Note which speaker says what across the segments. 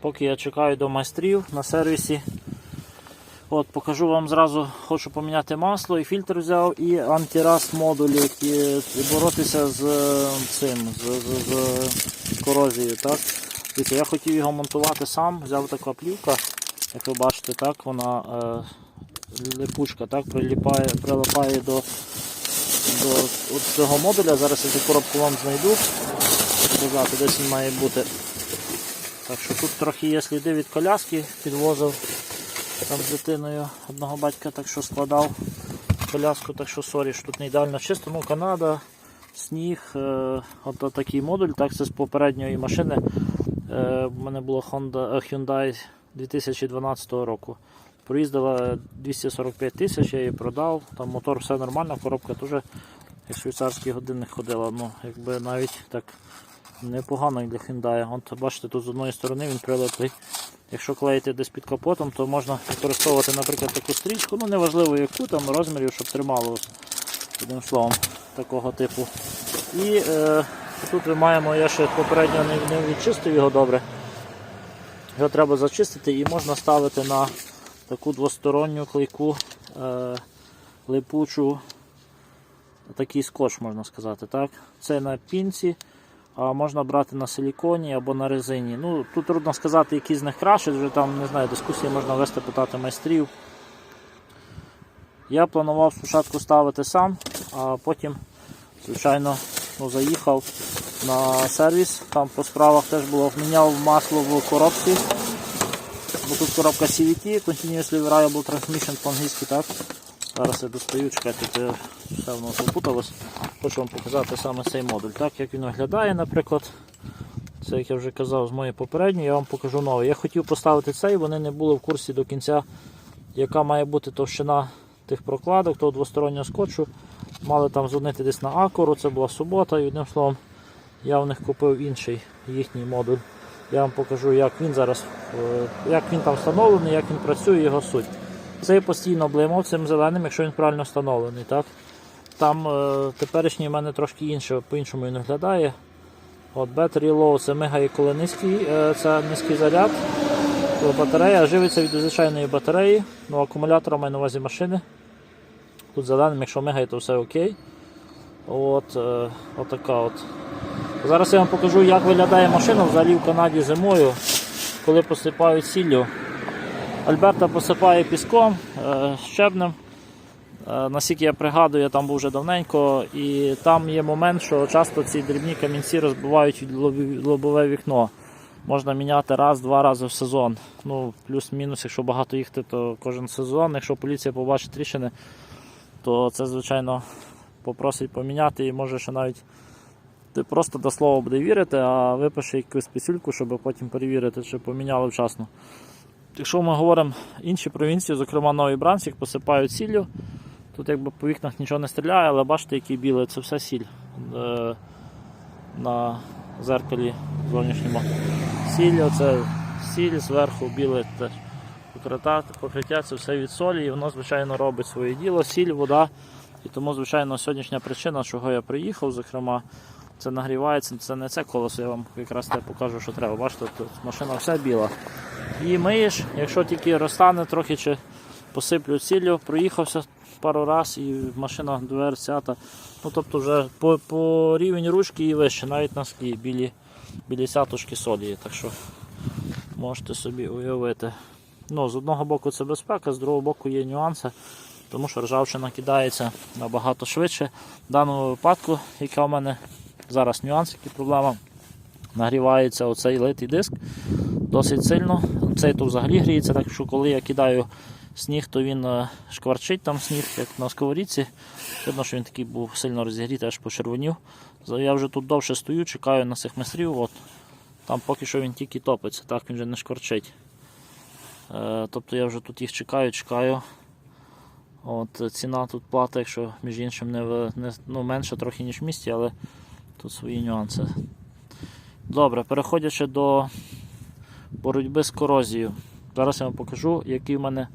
Speaker 1: Поки я чекаю до майстрів на сервісі. От, покажу вам зразу, хочу поміняти масло і фільтр взяв, і антираз модуль, які боротися з е, цим, з, з, з корозією. Так? Дивіться, я хотів його монтувати сам, взяв така плівка, як ви бачите, так, вона е, липучка так, приліпає, прилипає до, до цього модуля. Зараз я цю коробку вам знайду. Показати, десь він має бути. Так що тут трохи є сліди від коляски, підвозив там з дитиною одного батька, так що складав коляску, так що сорі, що тут не ідеально чисто. Ну, Канада, сніг, е, от такий модуль, так це з попередньої машини. Е, У мене було Honda, е, Hyundai 2012 року. Проїздила 245 тисяч, я її продав, там мотор все нормально, коробка теж як швейцарський годинник ходила. Ну, якби навіть так непогано для Hyundai. От бачите, тут з одної сторони він прилеплий. Якщо клеїти десь під капотом, то можна використовувати, наприклад, таку стрічку, ну неважливо яку там розмірів, щоб тримало одним словом такого типу. І е, тут ми маємо, я ще попередньо не, не відчистив його добре. Його треба зачистити і можна ставити на таку двосторонню клейку е, липучу, такий скотч, можна сказати. так. Це на пінці, можна брати на силіконі або на резині. Ну, Тут трудно сказати, які з них краще, вже там не знаю, дискусії можна вести, питати майстрів. Я планував спочатку ставити сам, а потім, звичайно, ну, заїхав на сервіс. Там по справах теж було міняв масло в коробці. Бо тут коробка CVT, Continuously Variable Transmission по-англійськи, так? Зараз я достаю, чекайте, то все воно. Хочу вам показати саме цей модуль. Так, як він виглядає, наприклад. Це, як я вже казав, з моєї попередньої, я вам покажу новий. Я хотів поставити цей, вони не були в курсі до кінця, яка має бути товщина тих прокладок, того двостороннього скотчу. Мали там дзвонити десь на Акору, це була субота, і одним словом, я в них купив інший їхній модуль. Я вам покажу, як він зараз, е, як він там встановлений, як він працює, його суть. Цей постійно блимав цим зеленим, якщо він правильно встановлений. Так? Там е, теперішній в мене трошки інше, по-іншому він виглядає. От Battery Low це мигає коли низький, е, це низький заряд. Коли Батарея живиться від звичайної батареї, ну акумулятора маю на увазі машини. Тут зеленим, якщо мигає, то все окей. От, е, отака от. Зараз я вам покажу, як виглядає машина взагалі в Канаді зимою, коли посипають сіллю. Альберта посипає піском, е, щебнем. Е, Наскільки я пригадую, я там був вже давненько, і там є момент, що часто ці дрібні камінці розбивають лобове вікно. Можна міняти раз-два рази в сезон. Ну, плюс-мінус, якщо багато їхати, то кожен сезон. Якщо поліція побачить тріщини, то це, звичайно, попросить поміняти і може ще навіть ти просто до слова буде вірити, а випише якусь писюльку, щоб потім перевірити, чи поміняли вчасно. Якщо ми говоримо інші провінції, зокрема Новий Брансік, посипають сіллю. Тут якби по вікнах нічого не стріляє, але бачите, який білий, це все сіль е, на зеркалі зовнішньому. Сіль, оце сіль зверху біле теж покриття, покриття це все від солі, і воно, звичайно, робить своє діло, сіль, вода. І тому, звичайно, сьогоднішня причина, чого я приїхав, зокрема, це нагрівається, це не це колесо, я вам якраз те покажу, що треба. Бачите, тут машина вся біла. Її миєш, якщо тільки розтане трохи чи посиплю сіллю, проїхався пару разів і машина дверцята. Ну, тобто вже по, по рівень ручки і вище, навіть на склі білі, білі сяточки солі. Так що можете собі уявити. Ну, З одного боку це безпека, з другого боку є нюанси, тому що ржавчина кидається набагато швидше. В даному випадку, яка у мене зараз нюанс, який проблема, нагрівається оцей литий диск досить сильно. Цей то взагалі гріється, так що коли я кидаю сніг, то він е, шкварчить там сніг, як на сковорідці. Видно, що він такий був сильно розігрітий, аж почервонів. Я вже тут довше стою, чекаю на цих майстрів. От. Там поки що він тільки топиться, так він вже не шкварчить. Е, тобто я вже тут їх чекаю, чекаю. От, ціна тут плата, якщо між іншим не, не ну, менше трохи, ніж в місті, але тут свої нюанси. Добре, переходячи до боротьби з корозією. Зараз я вам покажу, який в мене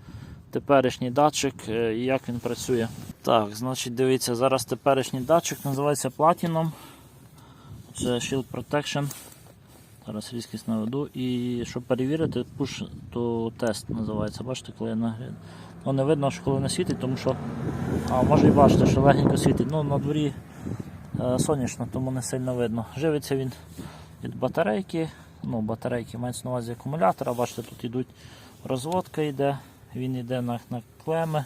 Speaker 1: теперішній датчик е, і як він працює. Так, значить, дивіться, зараз теперішній датчик називається Platinum. Це Shield Protection. Зараз різкість наведу. І щоб перевірити, push to тест називається. Бачите, коли я нагрію. Ну, не видно, що коли не світить, тому що. А може і бачите, що легенько світить. Ну, на дворі е, сонячно, тому не сильно видно. Живиться він від батарейки. Ну, батарейки мається на увазі акумулятора. Бачите, тут йдуть розводка йде, він йде на, на клеми.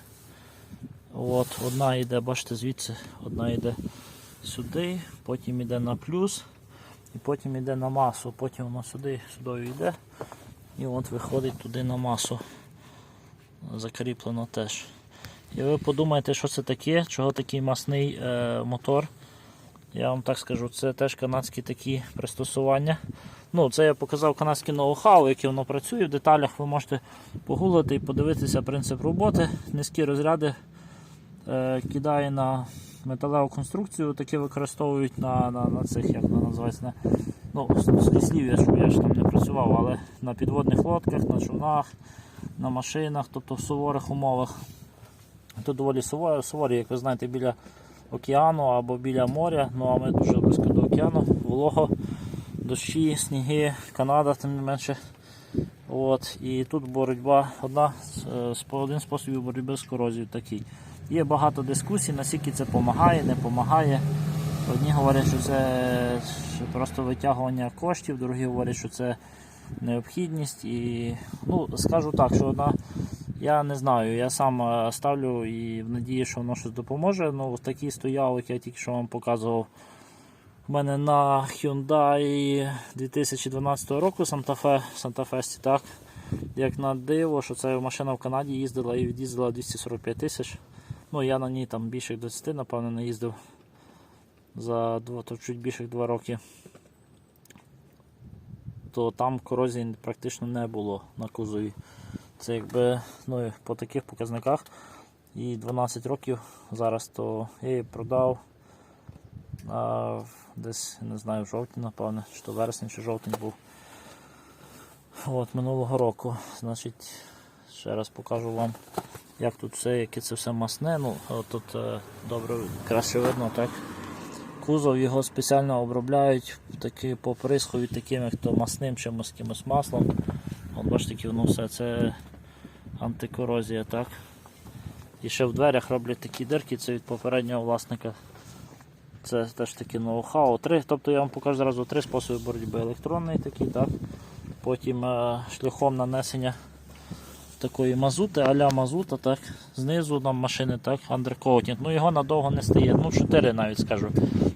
Speaker 1: От, одна йде, бачите, звідси, одна йде сюди, потім йде на плюс, і потім йде на масу, потім воно сюди, сюди йде. І от виходить туди на масу. Закріплено теж. І ви подумаєте, що це таке, чого такий масний е, мотор. Я вам так скажу, це теж канадські такі пристосування. Ну, Це я показав канадське ноу-хау, яке воно працює. В деталях ви можете погуглити і подивитися принцип роботи. Низькі розряди е, кидає на металеву конструкцію, таке використовують на, на, на цих, як воно називається, на, ну, слів, щоб я ж там не працював, але на підводних лодках, на човнах, на машинах, тобто в суворих умовах. Тут доволі суворі, як ви знаєте, біля океану або біля моря, ну а ми дуже близько до океану, волого, дощі, сніги, Канада, тим не менше. От, і тут боротьба, одна е, один з способів боротьби з корозією такий. Є багато дискусій, наскільки це допомагає, не допомагає. Одні говорять, що це просто витягування коштів, другі говорять, що це необхідність. І ну, скажу так, що одна, я не знаю, я сам е, ставлю і в надії, що воно щось допоможе. Ну, такий стояв, як я тільки що вам показував. У мене на Hyundai 2012 року Santa Fe, Santa Fe, так. Як на диво, що це машина в Канаді їздила і від'їздила 245 тисяч. Ну, я на ній там більше як 20, напевно, не їздив за два, то чуть більше 2 роки. То там корозії практично не було на кузові. Це якби ну, по таких показниках і 12 років зараз, то я її продав а, десь, не знаю, в жовтні, напевне, чи то вересень чи жовтень був. От, минулого року. Значить, ще раз покажу вам, як тут все, яке це все масне. Ну, тут е, добре краще видно, так. Кузов його спеціально обробляють таки по присхові таким, як то масним чимось маслом. От бачите, воно все це антикорозія, так. І ще в дверях роблять такі дирки, це від попереднього власника. Це теж таке ноу-хау. Тобто я вам покажу зразу три способи боротьби. Електронний такий, так. Потім е, шляхом нанесення такої мазути, а-ля мазута, так. Знизу нам машини, так, андеркоутінг. Ну його надовго не стає. Ну, чотири навіть скажу.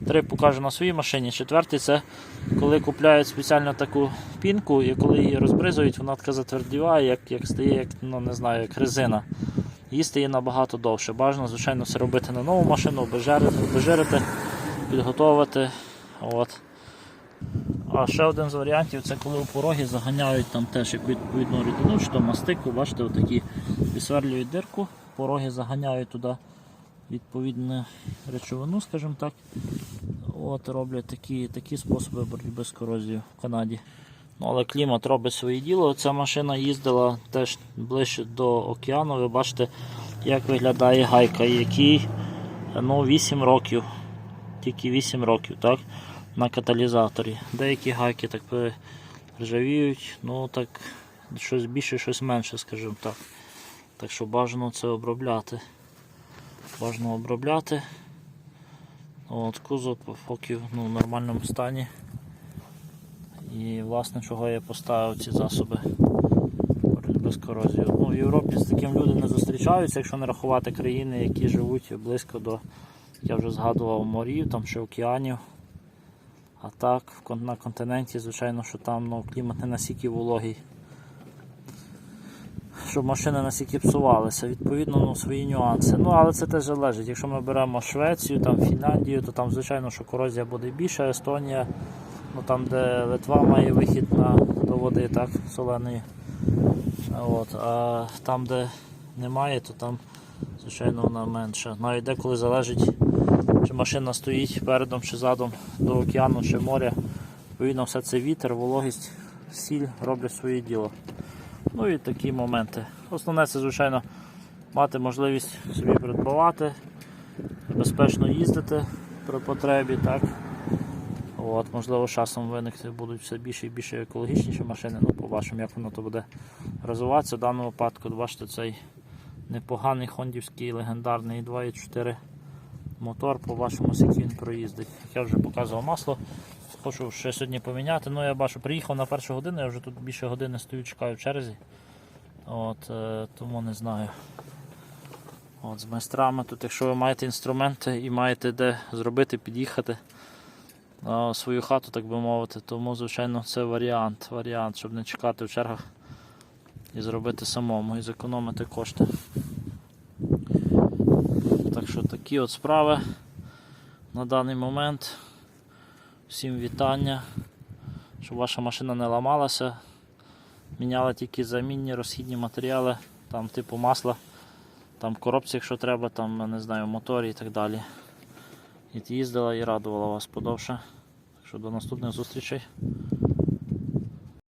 Speaker 1: Три покажу на своїй машині. Четвертий це коли купляють спеціально таку пінку, і коли її розбризують, вона така затвердіває, як, як стає, як, ну, не знаю, як резина. Її стає набагато довше. Бажано, звичайно, все робити на нову машину, обезжирити, підготовити. От. А ще один з варіантів це коли у пороги заганяють там теж як відповідну рідину, чи то мастику, бачите, отакі відсверлюють дирку, пороги заганяють туди відповідну речовину, скажімо так. От роблять такі, такі способи боротьби з корозією в Канаді. Ну, але клімат робить своє діло. Ця машина їздила теж ближче до океану. Ви бачите, як виглядає гайка, який ну, 8 років. Тільки 8 років, так? На каталізаторі. Деякі гайки так ржавіють, ну так щось більше, щось менше, скажімо так. Так що бажано це обробляти. Бажано обробляти. От, кузов поки ну, в нормальному стані. І власне чого я поставив ці засоби боротьби з корозією. Ну, в Європі з таким люди не зустрічаються, якщо не рахувати країни, які живуть близько до, я вже згадував, морів там, чи океанів. А так, на континенті, звичайно, що там ну, клімат не настільки вологий. Щоб машини настільки псувалися, відповідно, ну, свої нюанси. Ну, але це теж залежить. Якщо ми беремо Швецію, там, Фінляндію, то там, звичайно, що корозія буде більша, Естонія, ну, там, де Литва має вихід на, до води, так, соленої. От, а там, де немає, то там, звичайно, вона менша. Навіть деколи залежить, чи машина стоїть передом чи задом до океану чи моря. Відповідно, все це вітер, вологість, сіль роблять своє діло. Ну і такі моменти. Основне це, звичайно, мати можливість собі придбавати, безпечно їздити при потребі. так. От, можливо, часом виникне будуть все більше і більше екологічніші машини. Ну, побачимо, як воно то буде розвиватися. В даному випадку, бачите, цей непоганий хондівський легендарний 2.4 мотор. Побачимо, скільки він проїздить. Як я вже показував масло. Хочу ще сьогодні поміняти. Ну, я бачу, приїхав на першу годину, я вже тут більше години стою, чекаю в черзі. От, е, тому не знаю. От, з майстрами тут, якщо ви маєте інструменти і маєте де зробити, під'їхати на свою хату, так би мовити, тому, звичайно, це варіант, варіант, щоб не чекати в чергах і зробити самому, і зекономити кошти. Так що такі от справи на даний момент. Всім вітання, щоб ваша машина не ламалася. Міняли тільки замінні розхідні матеріали, там типу масла, там коробці, якщо треба, там, не знаю, моторі і так далі. І їздила і радувала вас подовше. Так що до наступних зустрічей.